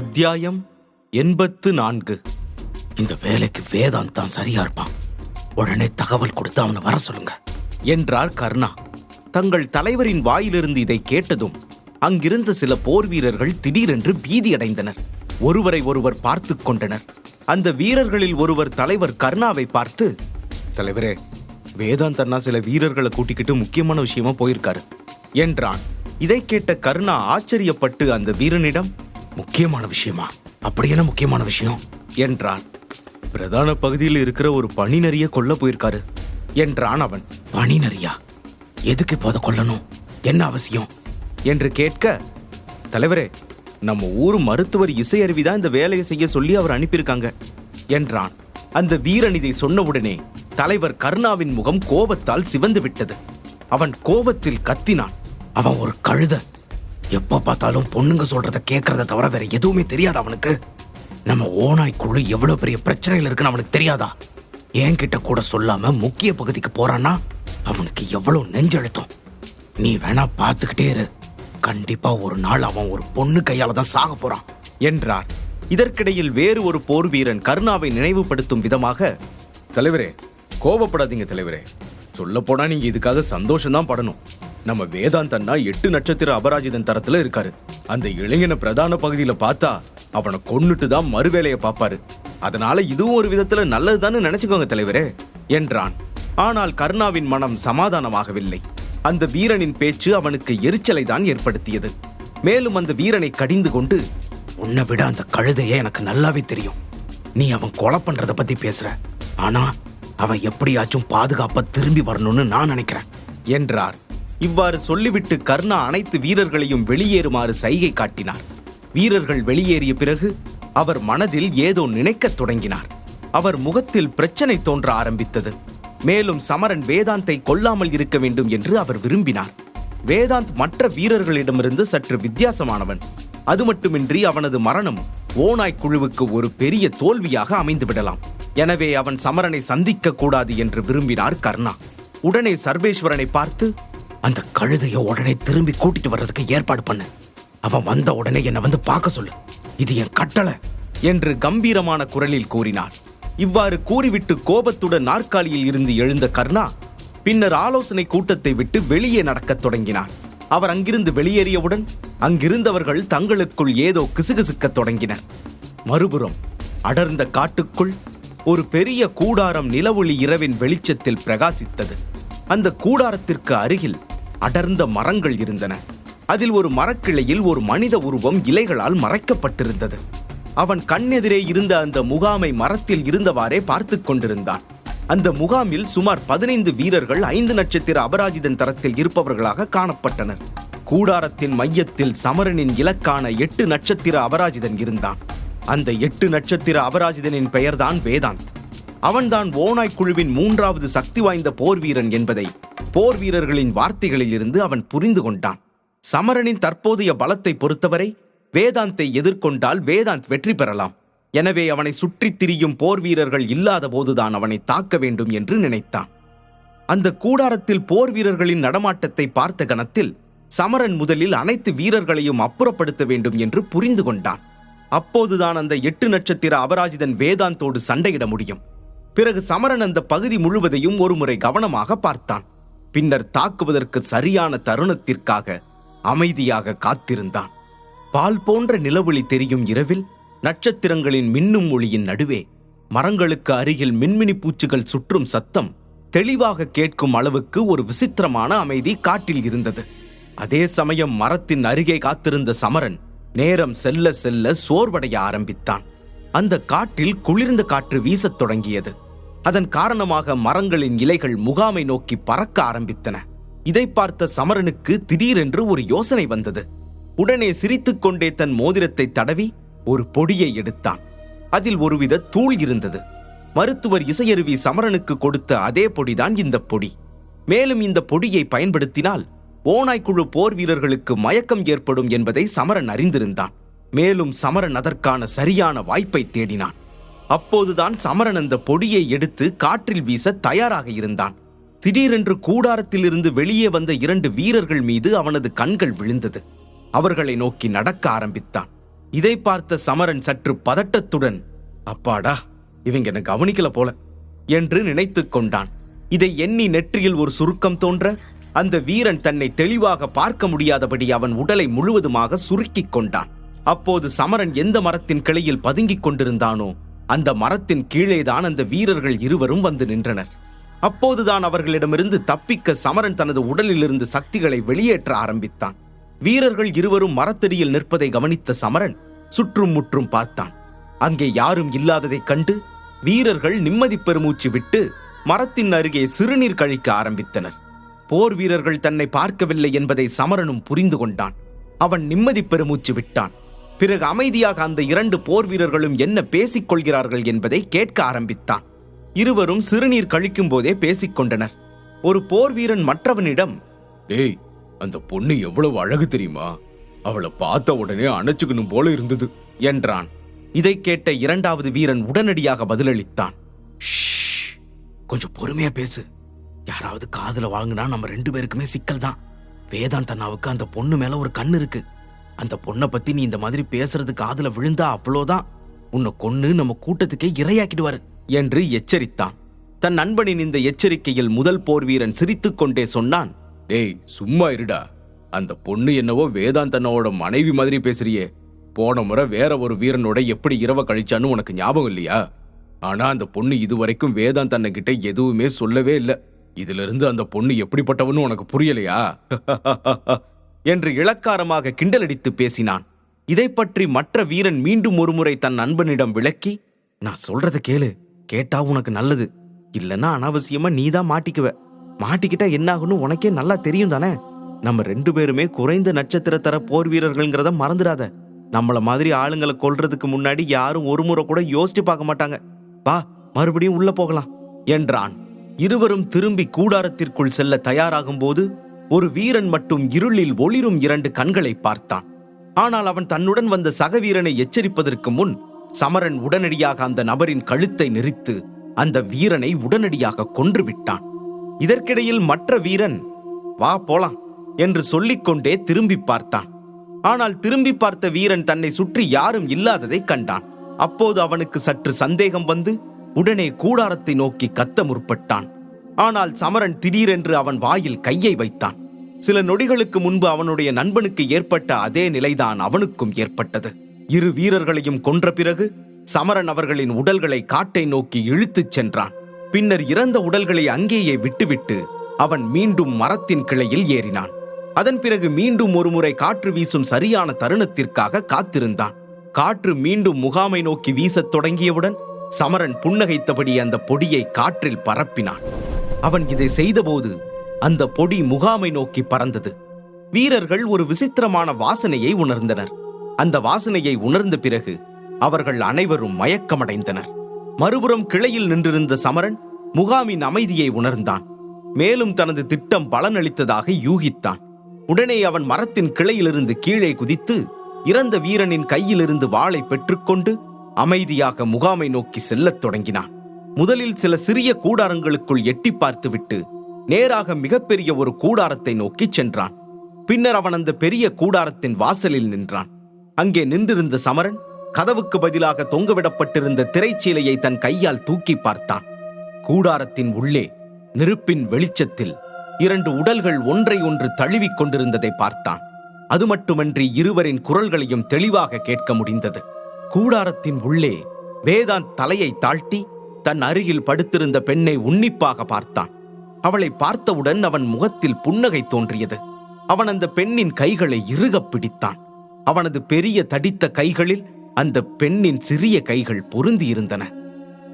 அத்தியாயம் எண்பத்து நான்கு. இந்த வேலைக்கு வேதாந்த் தான் சரியா இருப்பான். உடனே தகவல் கொடுத்து அவனை வர சொல்லுங்க என்றார் கர்ணா. தங்கள் தலைவரின் வாயிலிருந்து இதை கேட்டதும் அங்கிருந்த சில போர் வீரர்கள் திடீரென்று பீதியடைந்தனர் ஒருவரை ஒருவர் பார்த்து கொண்டனர். அந்த வீரர்களில் ஒருவர் தலைவர் கர்ணாவை பார்த்து தலைவரே வேதாந்த் அண்ணா சில வீரர்களை கூட்டிக்கிட்டு முக்கியமான விஷயமா போயிருக்காரு என்றான். இதை கேட்ட கருணா ஆச்சரியப்பட்டு அந்த வீரனிடம் முக்கியமான விஷயமா? அப்படி என்ன முக்கியமான விஷயம்? என்றான். பிரதான பகுதியில் இருக்கிற ஒரு பனிநறிய கொல்ல போயிருக்காரு என்றான் அவன். பனிநறியா எதுக்கு இப்போத கொல்லணும்? என்ன அவசியம்? என்று கேட்க தலைவரே நம்ம ஊர் மருத்துவர் இசையருவி தான் இந்த வேலையை செய்ய சொல்லி அவர் அனுப்பியிருக்காங்க என்றான். அந்த வீரன் இதை சொன்னவுடனே தலைவர் கருணாவின் முகம் கோபத்தால் சிவந்து விட்டது. அவன் கோபத்தில் கத்தினான். அவன் ஒரு கழுத எப்ப பார்த்தாலும் பொண்ணுங்க சொல்றத கேட்கறத தவிர வேற எதுவுமே தெரியாது அவனுக்கு. நம்ம ஓனாய் குழு எவ்வளவு பெரிய பிரச்சனைகள் இருக்குன்னு அவனுக்கு தெரியாதா? என்கிட்ட கூட சொல்லாம முக்கிய பகுதிக்கு போறான்னா அவனுக்கு எவ்வளவு நெஞ்செழுத்தம். நீ வேணா பார்த்துக்கிட்டே இரு. கண்டிப்பா ஒரு நாள் அவன் ஒரு பொண்ணு கையால தான் சாக போறான் என்றார். இதற்கிடையில் வேறு ஒரு போர் வீரன் கருணாவை நினைவுபடுத்தும் விதமாக தலைவரே கோபப்படாதீங்க தலைவரே. சொல்ல போனா நீங்க இதுக்காக சந்தோஷம் தான் படணும். நம்ம வேதாந்த் அண்ணா எட்டு நட்சத்திர அபராஜிதன் தரத்துல இருக்காரு. அந்த இளைஞனை பிரதான பகுதியில பார்த்தா அவனை கொன்னுட்டு தான் மறுவேலையை பார்ப்பாரு. அதனால இதுவும் ஒரு விதத்துல நல்லதுதான்னு நினைச்சுக்கோங்க தலைவரே என்றான். ஆனால் கர்ணாவின் மனம் சமாதானமாகவில்லை. அந்த வீரனின் பேச்சு அவனுக்கு எரிச்சலை தான் ஏற்படுத்தியது. மேலும் அந்த வீரனை கடிந்து கொண்டு உன்னை விட அந்த கழுதையே எனக்கு நல்லாவே தெரியும். நீ அவன் கொலை பண்றத பத்தி பேசுற. ஆனா அவன் எப்படியாச்சும் பாதுகாப்பா திரும்பி வரணும்னு நான் நினைக்கிறேன் என்றார். இவ்வாறு சொல்லிவிட்டு கர்ணா அனைத்து வீரர்களையும் வெளியேறுமாறு சைகை காட்டினார். வீரர்கள் வெளியேறிய பிறகு அவர் மனதில் ஏதோ நினைக்கத் தொடங்கினார். அவர் முகத்தில் பிரச்சனை தோன்ற ஆரம்பித்தது. மேலும் சமரன் வேதாந்தை கொல்லாமல் இருக்க வேண்டும் என்று அவர் விரும்பினார். வேதாந்த் மற்ற வீரர்களிடமிருந்து சற்று வித்தியாசமானவன். அது மட்டுமின்றி அவனது மரணம் ஓநாய் குழுவுக்கு ஒரு பெரிய தோல்வியாக அமைந்துவிடலாம். எனவே அவன் சமரனை சந்திக்க கூடாது என்று விரும்பினார் கர்ணா. உடனே சர்வேஸ்வரனை பார்த்து அந்த கழுதைய உடனே திரும்பி கூட்டிட்டு வர்றதுக்கு ஏற்பாடு பண்ணு. அவன் வந்த உடனே என்னை வந்து பார்க்க சொல்லு. இது என் கட்டளை என்று கம்பீரமான குரலில் கூறினார் இவ்வாறு கூறிவிட்டு கோபத்துடன் நாற்காலியில் இருந்து எழுந்த கர்ணா பின்னர் ஆலோசனை கூட்டத்தை விட்டு வெளியே நடக்கத் தொடங்கினார் அவர் அங்கிருந்து வெளியேறியவுடன் அங்கிருந்தவர்கள் தங்களுக்குள் ஏதோ கிசுகிசுக்கத் தொடங்கினர். மறுபுறம் அடர்ந்த காட்டுக்குள் ஒரு பெரிய கூடாரம் நிலவொளி இரவின் வெளிச்சத்தில் பிரகாசித்தது. அந்த கூடாரத்திற்கு அருகில் அடர்ந்த மரங்கள் இருந்தன. அதில் ஒரு மரக்கிளையில் ஒரு மனித உருவம் இலைகளால் மறைக்கப்பட்டிருந்தது. அவன் கண்ணெதிரே இருந்த அந்த முகாமை மரத்தில் இருந்தவாறே பார்த்துக் கொண்டிருந்தான். அந்த முகாமில் சுமார் பதினைந்து வீரர்கள் ஐந்து நட்சத்திர அபராஜிதன் தரத்தில் இருப்பவர்களாக காணப்பட்டனர். கூடாரத்தின் மையத்தில் சமரனின் இலக்கான எட்டு நட்சத்திர அபராஜிதன் இருந்தான். அந்த எட்டு நட்சத்திர அபராஜிதனின் பெயர்தான் வேதாந்த். அவன்தான் ஓனாய் குழுவின் மூன்றாவது சக்தி வாய்ந்த போர் வீரன் என்பதை போர் வீரர்களின் வார்த்தைகளில் இருந்து அவன் புரிந்து கொண்டான். சமரனின் தற்போதைய பலத்தை பொறுத்தவரை வேதாந்தை எதிர்கொண்டால் வேதாந்த் வெற்றி பெறலாம். எனவே அவனை சுற்றித் திரியும் போர் வீரர்கள் இல்லாத போதுதான் அவனை தாக்க வேண்டும் என்று நினைத்தான். அந்த கூடாரத்தில் போர் வீரர்களின் நடமாட்டத்தை பார்த்த கணத்தில் சமரன் முதலில் அனைத்து வீரர்களையும் அப்புறப்படுத்த வேண்டும் என்று புரிந்து கொண்டான். அப்போதுதான் அந்த எட்டு நட்சத்திர அபராஜிதன் வேதாந்தோடு சண்டையிட முடியும். பிறகு சமரன் அந்த பகுதி முழுவதையும் ஒருமுறை கவனமாக பார்த்தான். பின்னர் தாக்குவதற்கு சரியான தருணத்திற்காக அமைதியாக காத்திருந்தான். பால் போன்ற நிலவொளி தெரியும் இரவில் நட்சத்திரங்களின் மின்னும் ஒளியின் நடுவே மரங்களுக்கு அருகில் மின்மினி பூச்சிகள் சுற்றும் சத்தம் தெளிவாக கேட்கும் அளவுக்கு ஒரு விசித்திரமான அமைதி காட்டில் இருந்தது. அதே சமயம் மரத்தின் அருகே காத்திருந்த சமரன் நேரம் செல்ல செல்ல சோர்வடைய ஆரம்பித்தான். அந்த காற்றில் குளிர்ந்த காற்று வீசத் தொடங்கியது. அதன் காரணமாக மரங்களின் இலைகள் முகாமை நோக்கி பறக்க ஆரம்பித்தன. இதை பார்த்த சமரனுக்கு திடீரென்று ஒரு யோசனை வந்தது. உடனே சிரித்துக்கொண்டே தன் மோதிரத்தை தடவி ஒரு பொடியை எடுத்தான். அதில் ஒருவித தூள் இருந்தது. மருத்துவர் இசையருவி சமரனுக்கு கொடுத்த அதே பொடிதான் இந்த பொடி. மேலும் இந்த பொடியை பயன்படுத்தினால் ஓநாய்க்குழு போர் வீரர்களுக்கு மயக்கம் ஏற்படும் என்பதை சமரன் அறிந்திருந்தான். மேலும் சமரன் அதற்கான சரியான வாய்ப்பை தேடினான். அப்போதுதான் சமரன் அந்த பொடியை எடுத்து காற்றில் வீச தயாராக இருந்தான். திடீரென்று கூடாரத்திலிருந்து வெளியே வந்த இரண்டு வீரர்கள் மீது அவனது கண்கள் விழுந்தது. அவர்களை நோக்கி நடக்க ஆரம்பித்தான். இதை பார்த்த சமரன் சற்று பதட்டத்துடன் அப்பாடா இவங்க என்ன கவனிக்கல போல என்று நினைத்துக் கொண்டான். இதை எண்ணி நெற்றியில் ஒரு சுருக்கம் தோன்ற அந்த வீரன் தன்னை தெளிவாக பார்க்க முடியாதபடி அவன் உடலை முழுவதுமாக சுருக்கிக் கொண்டான். அப்போது சமரன் எந்த மரத்தின் கிளையில் பதுங்கிக் கொண்டிருந்தானோ அந்த மரத்தின் கீழேதான் அந்த வீரர்கள் இருவரும் வந்து நின்றனர். அப்போதுதான் அவர்களிடமிருந்து தப்பிக்க சமரன் தனது உடலிலிருந்து சக்திகளை வெளியேற்ற ஆரம்பித்தான். வீரர்கள் இருவரும் மரத்தடியில் நிற்பதை கவனித்த சமரன் சுற்றும் முற்றும் பார்த்தான். அங்கே யாரும் இல்லாததைக் கண்டு வீரர்கள் நிம்மதி பெருமூச்சு விட்டு மரத்தின் அருகே சிறுநீர் கழிக்க ஆரம்பித்தனர். போர் வீரர்கள் தன்னை பார்க்கவில்லை என்பதை சமரனும் புரிந்து கொண்டான். அவன் நிம்மதி பெருமூச்சு விட்டான். பிறகு அமைதியாக அந்த இரண்டு போர் வீரர்களும் என்ன பேசிக் கொள்கிறார்கள் என்பதை கேட்க ஆரம்பித்தான். இருவரும் சிறுநீர் கழிக்கும் போதே பேசிக் கொண்டனர் ஒரு போர் வீரன் மற்றவனிடம் டேய் அந்த பொண்ணு எவ்வளவு அழகு தெரியுமா? அவளை பார்த்த உடனே அணைச்சுக்கணும் போல இருந்தது. என்றான். இதை கேட்ட இரண்டாவது வீரன் உடனடியாக பதிலளித்தான். "ஷ்ஷ், கொஞ்சம் பொறுமையா பேசு. யாராவது காதுல வாங்கினா நம்ம ரெண்டு பேருக்குமே சிக்கல் தான். வேதாந்த் அண்ணாவுக்கு அந்த பொண்ணு மேல ஒரு கண்ணு இருக்கு. அந்த பொண்ணை பத்தி நீ இந்த மாதிரி பேசுறது காதுல விழுந்தா அவ்வளோதான். உன்னை கொன்னு நம்ம கூட்டத்துக்கே இரையாக்கிடுவாரு என்று எச்சரித்தான். தன் நண்பனின் இந்த எச்சரிக்கையில் முதல் போர் வீரன் சிரித்து கொண்டே சொன்னான் டேய் சும்மா இருடா. அந்த பொண்ணு என்னவோ வேதாந்த் மனைவி மாதிரி பேசுறியே. போன முறை வேற ஒரு வீரனோட எப்படி இரவ கழிச்சான்னு உனக்கு ஞாபகம் இல்லையா? ஆனா அந்த பொண்ணு இதுவரைக்கும் வேதாந்த் அண்ணன் கிட்ட எதுவுமே சொல்லவே இல்லை. இதுல இருந்து அந்த பொண்ணு எப்படிப்பட்டவன்னு உனக்கு புரியலையா? என்று இளக்காரமாக கிண்டலடித்து பேசினான். இதை பற்றி மற்ற வீரன் மீண்டும் ஒருமுறை தன் நண்பனிடம் விளக்கி நான் சொல்றத கேளு. கேட்டா உனக்கு நல்லது. இல்லைன்னா அனாவசியமா நீதான் மாட்டிக்குவ. மாட்டிக்கிட்டா என்னாகும்னு உனக்கே நல்லா தெரியும் தானே? நம்ம ரெண்டு பேருமே குறைந்த நட்சத்திர தர போர் வீரர்கள்ங்கிறத மறந்துடாத. நம்மள மாதிரி ஆளுங்களை கொல்றதுக்கு முன்னாடி யாரும் ஒரு முறை கூட யோசிச்சு பார்க்க மாட்டாங்க. வா மறுபடியும் உள்ள போகலாம் என்றான். இருவரும் திரும்பி கூடாரத்திற்குள் செல்ல தயாராகும் போது ஒரு வீரன் மட்டும் இருளில் ஒளிரும் இரண்டு கண்களை பார்த்தான். ஆனால் அவன் தன்னுடன் வந்த சக வீரனை எச்சரிப்பதற்கு முன் சமரன் உடனடியாக அந்த நபரின் கழுத்தை நெரித்து அந்த வீரனை உடனடியாக கொன்று விட்டான் இதற்கிடையில் மற்ற வீரன் வா போலாம் என்று சொல்லிக்கொண்டே திரும்பி பார்த்தான். ஆனால் திரும்பி பார்த்த வீரன் தன்னை சுற்றி யாரும் இல்லாததை கண்டான். அப்போது அவனுக்கு சற்று சந்தேகம் வந்து உடனே கூடாரத்தை நோக்கி கத்த முற்பட்டான். ஆனால் சமரன் திடீரென்று அவன் வாயில் கையை வைத்தான். சில நொடிகளுக்கு முன்பு அவனுடைய நண்பனுக்கு ஏற்பட்ட அதே நிலைதான் அவனுக்கும் ஏற்பட்டது. இரு வீரர்களையும் கொன்ற பிறகு சமரன் அவர்களின் உடல்களை காட்டை நோக்கி இழுத்துச் சென்றான். பின்னர் இறந்த உடல்களை அங்கேயே விட்டுவிட்டு அவன் மீண்டும் மரத்தின் கிளையில் ஏறினான். அதன் பிறகு மீண்டும் ஒருமுறை காற்று வீசும் சரியான தருணத்திற்காக காத்திருந்தான். காற்று மீண்டும் முகாமை நோக்கி வீசத் தொடங்கியவுடன் சமரன் புன்னகைத்தபடி அந்த பொடியை காற்றில் பரப்பினான். அவன் இதை செய்தபோது அந்த பொடி முகாமை நோக்கி பறந்தது. வீரர்கள் ஒரு விசித்திரமான வாசனையை உணர்ந்தனர். அந்த வாசனையை உணர்ந்த பிறகு அவர்கள் அனைவரும் மயக்கமடைந்தனர். மறுபுறம் கிளையில் நின்றிருந்த சமரன் முகாமின் அமைதியை உணர்ந்தான். மேலும் தனது திட்டம் பலனளித்ததாக யூகித்தான். உடனே அவன் மரத்தின் கிளையிலிருந்து கீழே குதித்து இறந்த வீரனின் கையிலிருந்து வாளை பெற்றுக்கொண்டு அமைதியாக முகாமை நோக்கி செல்லத் தொடங்கினான். முதலில் சில சிறிய கூடாரங்களுக்குள் எட்டி பார்த்துவிட்டு நேராக மிகப்பெரிய ஒரு கூடாரத்தை நோக்கி சென்றான். பின்னர் அவன் அந்த பெரிய கூடாரத்தின் வாசலில் நின்றான். அங்கே நின்றிருந்த சமரன் கதவுக்கு பதிலாக தொங்கவிடப்பட்டிருந்த திரைச்சீலையை தன் கையால் தூக்கி பார்த்தான். கூடாரத்தின் உள்ளே நெருப்பின் வெளிச்சத்தில் இரண்டு உடல்கள் ஒன்றை ஒன்று தழுவிக் கொண்டிருந்ததை பார்த்தான். அது மட்டுமன்றி இருவரின் குரல்களையும் தெளிவாக கேட்க முடிந்தது. கூடாரத்தின் உள்ளே வேதாந்த் தலையை தாழ்த்தி தன் அருகில் படுத்திருந்த பெண்ணை உன்னிப்பாக பார்த்தான். அவளை பார்த்தவுடன் அவன் முகத்தில் புன்னகை தோன்றியது. அவன் அந்த பெண்ணின் கைகளை இறுகப் பிடித்தான். அவனது பெரிய தடித்த கைகளில் அந்த பெண்ணின் சிறிய கைகள் பொருந்தியிருந்தன.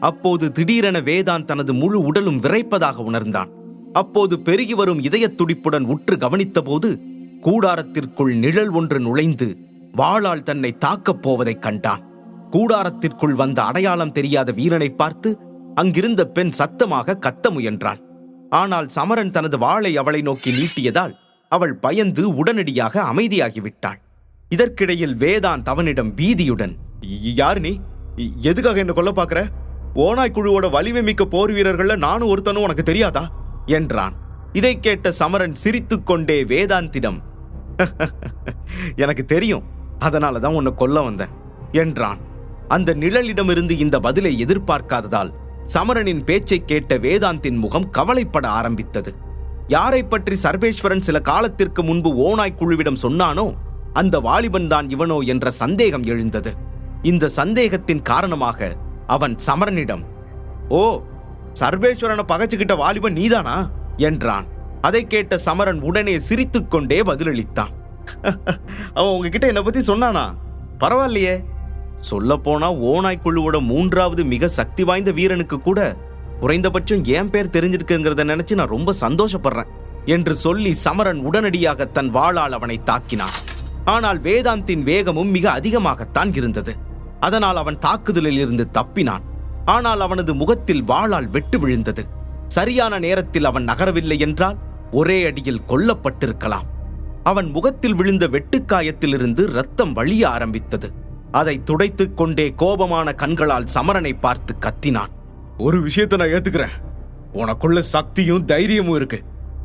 அப்போது திடீரென வேதான் தனது முழு உடலும் விரைப்பதாக உணர்ந்தான். அப்போது பெருகி வரும் இதயத் துடிப்புடன் உற்று கவனித்தபோது கூடாரத்திற்குள் நிழல் ஒன்று நுழைந்து வாளால் தன்னை தாக்கப் போவதைக் கண்டான். கூடாரத்திற்குள் வந்த அடையாளம் தெரியாத வீரனை பார்த்து அங்கிருந்த பெண் சத்தமாக கத்த முயன்றாள். ஆனால் சமரன் தனது வாளை அவளை நோக்கி நீட்டியதால் அவள் பயந்து உடனடியாக அமைதியாகிவிட்டாள். இதற்கிடையில் வேதான் அவனிடம் பீதியுடன் யார் நீ? எதுக்காக என்ன கொல்ல பாக்குற ஓனாய் குழுவோட வலிமை மிக்க போர் வீரர்கள்ல நானும் ஒருத்தனும் உனக்கு தெரியாதா? என்றான். இதை கேட்ட சமரன் சிரித்துக்கொண்டே வேதாந்திடம் எனக்கு தெரியும். அதனால தான் உன்னை கொல்ல வந்தேன். என்றான். அந்த நிழலிடமிருந்து இந்த பதிலை எதிர்பார்க்காததால் சமரனின் பேச்சைக் கேட்ட வேதாந்தின் முகம் கவலைப்பட ஆரம்பித்தது. யாரை பற்றி சர்வேஸ்வரன் சில காலத்திற்கு முன்பு ஓனாய் குழுவிடம் சொன்னானோ அந்த வாலிபன் தான் இவனோ என்ற சந்தேகம் எழுந்தது. இந்த சந்தேகத்தின் காரணமாக அவன் சமரனிடம் ஓ சர்வேஸ்வரனை பகைச்சுக்கிட்ட வாலிபன் நீதானா? என்றான். அதை கேட்ட சமரன் உடனே சிரித்துக்கொண்டே பதிலளித்தான். அவன் உங்ககிட்ட என்னை பத்தி சொன்னானா? பரவாயில்லையே சொல்லப்போனா ஓனாய் குழுவோட மூன்றாவது மிக சக்தி வாய்ந்த வீரனுக்கு கூட குறைந்தபட்சம் என் பேர் தெரிஞ்சிருக்குங்கிறத நினைச்சு நான் ரொம்ப சந்தோஷப்படுறேன் என்று சொல்லி சமரன் உடனடியாக தன் வாளால் அவனை தாக்கினான். ஆனால் வேதாந்தின் வேகமும் மிக அதிகமாகத்தான் இருந்தது. அதனால் அவன் தாக்குதலில் இருந்து தப்பினான். ஆனால் அவனது முகத்தில் வாளால் வெட்டு விழுந்தது. சரியான நேரத்தில் அவன் நகரவில்லை என்றால் ஒரே அடியில் கொல்லப்பட்டிருக்கலாம். அவன் முகத்தில் விழுந்த வெட்டுக்காயத்திலிருந்து ரத்தம் வழிய ஆரம்பித்தது. அதை துடைத்துக் கொண்டே கோபமான கண்களால் சமரனை பார்த்து கத்தினான். ஒரு விஷயத்தை நான் ஏத்துக்கிறேன். உனக்குள்ள சக்தியும் தைரியமும் இருக்கு.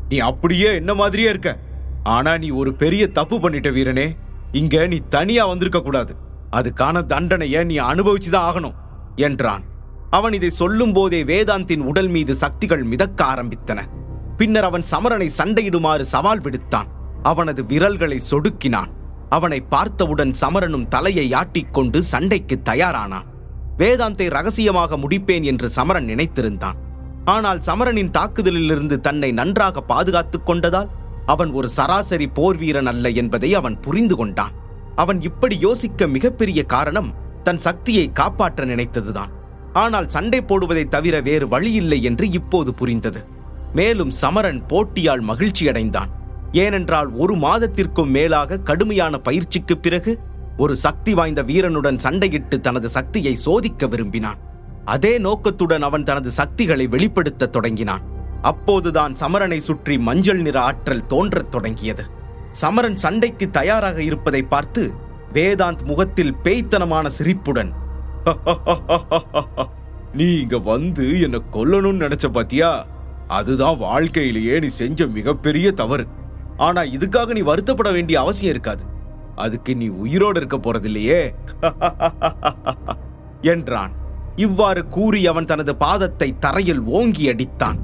நீ அப்படியே என்ன மாதிரியே இருக்க? ஆனா நீ ஒரு பெரிய தப்பு பண்ணிட்ட வீரனே. இங்க நீ தனியா வந்திருக்க கூடாது. அதுக்கான தண்டனையை நீ அனுபவிச்சுதான் ஆகணும் என்றான். அவன் இதை சொல்லும் போதே வேதாந்தின் உடல் மீது சக்திகள் மிதக்க ஆரம்பித்தன. பின்னர் அவன் சமரனை சண்டையிடுமாறு சவால் விடுத்தான். அவனது விரல்களை சொடுக்கினான். அவனை பார்த்தவுடன் சமரனும் தலையை ஆட்டிக்கொண்டு சண்டைக்கு தயாரானான். வேதாந்தை ரகசியமாக முடிப்பேன் என்று சமரன் நினைத்திருந்தான். ஆனால் சமரனின் தாக்குதலிலிருந்து தன்னை நன்றாக பாதுகாத்துக் கொண்டதால் அவன் ஒரு சராசரி போர் வீரன் அல்ல என்பதை அவன் புரிந்து கொண்டான். அவன் இப்படி யோசிக்க மிகப்பெரிய காரணம் தன் சக்தியை காப்பாற்ற நினைத்ததுதான். ஆனால் சண்டை போடுவதை தவிர வேறு வழியில்லை என்று இப்போது புரிந்தது. மேலும் சமரன் போட்டியால் மகிழ்ச்சியடைந்தான். ஏனென்றால் ஒரு மாதத்திற்கும் மேலாக கடுமையான பயிற்சிக்குப் பிறகு ஒரு சக்தி வாய்ந்த வீரனுடன் சண்டையிட்டு தனது சக்தியை சோதிக்க விரும்பினான். அதே நோக்கத்துடன் அவன் தனது சக்திகளை வெளிப்படுத்தத் தொடங்கினான். அப்போதுதான் சமரனை சுற்றி மஞ்சள் நிற ஆற்றல் தோன்றத் தொடங்கியது. சமரன் சண்டைக்கு தயாராக இருப்பதை பார்த்து வேதாந்த் முகத்தில் பேய்த்தனமான சிரிப்புடன் நீ இங்க வந்து என்ன கொல்லணும்னு நினைச்ச பாத்தியா? அதுதான் வாழ்க்கையிலேயே நீ செஞ்ச மிகப்பெரிய தவறு. ஆனா இதுக்காக நீ வருத்தப்பட வேண்டிய அவசியம் இருக்காது. அதுக்கு நீ உயிரோடு இருக்க போறதில்லையே. என்றான். இவ்வாறு கூறி அவன் தனது பாதத்தை தரையில் ஓங்கி அடித்தான்.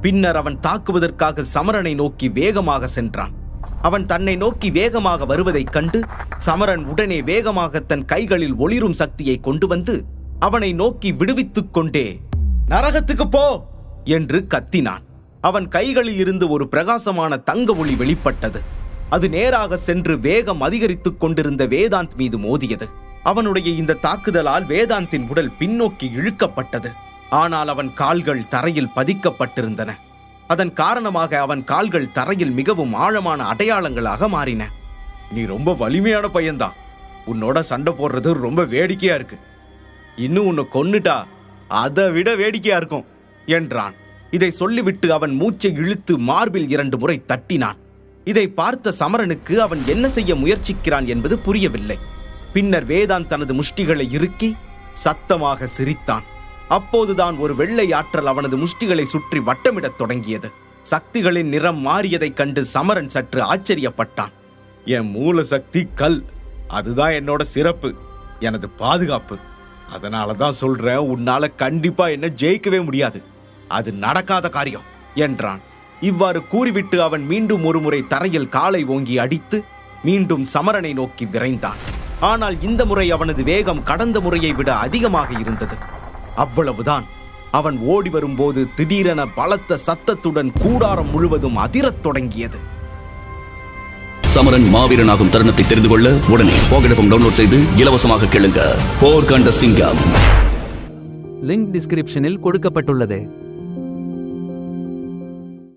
பின்னர் அவன் தாக்குவதற்காக சமரனை நோக்கி வேகமாக சென்றான். அவன் தன்னை நோக்கி வேகமாக வருவதைக் கண்டு சமரன் உடனே வேகமாக தன் கைகளில் ஒளிரும் சக்தியை கொண்டு வந்து அவனை நோக்கி விடுவித்துக் கொண்டே நரகத்துக்கு போ! என்று கத்தினான். அவன் கைகளில் இருந்து ஒரு பிரகாசமான தங்க ஒளி வெளிப்பட்டது. அது நேராக சென்று வேகம் அதிகரித்துக் கொண்டிருந்த வேதாந்த் மீது மோதியது. அவனுடைய இந்த தாக்குதலால் வேதாந்தின் உடல் பின்னோக்கி இழுக்கப்பட்டது. ஆனால் அவன் கால்கள் தரையில் பதிக்கப்பட்டிருந்தன. அதன் காரணமாக அவன் கால்கள் தரையில் மிகவும் ஆழமான அடையாளங்களாக மாறின. நீ ரொம்ப வலிமையான பையன்தான். உன்னோட சண்டை போடுறது ரொம்ப வேடிக்கையா இருக்கு. இன்னும் உன்னை கொன்னுட்டா அதை விட வேடிக்கையா இருக்கும் என்றான். இதை சொல்லிவிட்டு அவன் மூச்சை இழுத்து மார்பில் இரண்டு முறை தட்டினான். இதை பார்த்த சமரனுக்கு அவன் என்ன செய்ய முயற்சிக்கிறான் என்பது புரியவில்லை. பின்னர் வேதான் தனது முஷ்டிகளை இறுக்கி சத்தமாக சிரித்தான். அப்போதுதான் ஒரு வெள்ளை ஆற்றல் அவனது முஷ்டிகளை சுற்றி வட்டமிடத் தொடங்கியது. சக்திகளின் நிறம் மாறியதைக் கண்டு சமரன் சற்று ஆச்சரியப்பட்டான். என் மூல சக்தி கல். அதுதான் என்னோட சிறப்பு. எனது பாதுகாப்பு. அதனால தான் சொல்றேன் உன்னால கண்டிப்பா என்ன ஜெயிக்கவே முடியாது. அது நடக்காத காரியம் என்றான். இவ்வாறு கூறிவிட்டு அவன் மீண்டும் ஒருமுறை தரையில் காலை ஓங்கி அடித்து மீண்டும் சமரனை நோக்கி விரைந்தான். ஆனால் இந்த முறை அவனது வேகம் கடந்த முறையை விட அதிகமாக இருந்தது. அவ்வளவுதான். அவன் ஓடி வரும்போது திடீரென பலத்த சத்தத்துடன் கூடாரம் முழுவதும் அதிரத் தொடங்கியது. சமரன் மாவீரனாகும் தருணத்தை தெரிந்து கொள்ள உடனே போகடஃபம் டவுன்லோட் செய்து இலவசமாக கேளுங்க. போர் கண்ட சிங்கம். லிங்க் டிஸ்கிரிப்ஷனில் கொடுக்கப்பட்டுள்ளது.